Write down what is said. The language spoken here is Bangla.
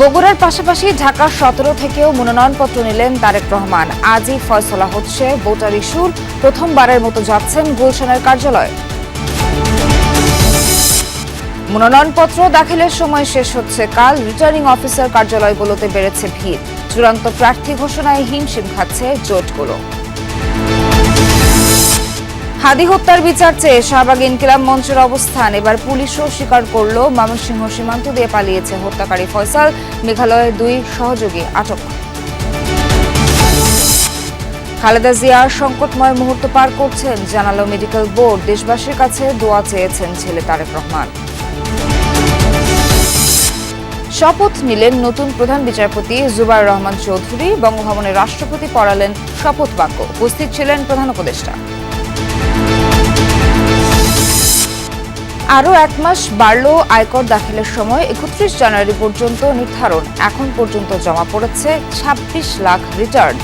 বগুড়ার পাশাপাশি ঢাকা সতেরো থেকেও মনোনয়নপত্র নিলেন তারেক রহমান। আজই ফয়সলা হচ্ছে ভোটার ইস্যুর প্রথমবারের মতো যাচ্ছেন গুলশানের কার্যালয়ে। মনোনয়নপত্র দাখিলের সময় শেষ হচ্ছে কাল, রিটার্নিং অফিসার কার্যালয়গুলোতে বেড়েছে ভিড়। চূড়ান্ত প্রার্থী ঘোষণায় হিমশিম খাচ্ছে জোটগুলো। হাদি হত্যার বিচার চেয়ে শাহবাগ ইনকিলাব মঞ্চের অবস্থান। এবার পুলিশও স্বীকার করল, ময়মনসিংহ সীমান্ত দিয়ে পালিয়েছে হত্যাকারী ফয়সাল। মেঘালয়ের দুই সহযোগী আটক। খালেদা জিয়ার সংকটময় মুহূর্ত পার করছেন, জানালো মেডিকেল বোর্ড। দেশবাসীর কাছে দোয়া চেয়েছেন ছেলে তারেক রহমান। শপথ নিলেন নতুন প্রধান বিচারপতি জুবাইর রহমান চৌধুরী। বঙ্গভবনের রাষ্ট্রপতি পড়ালেন শপথ বাক্য। উপস্থিত ছিলেন প্রধান উপদেষ্টা। আরও এক মাস বাড়ল আয়কর দাখিলের সময়। একত্রিশ জানুয়ারি পর্যন্ত নির্ধারণ। এখন পর্যন্ত জমা পড়েছে ছাব্বিশ লাখ রিটার্ন।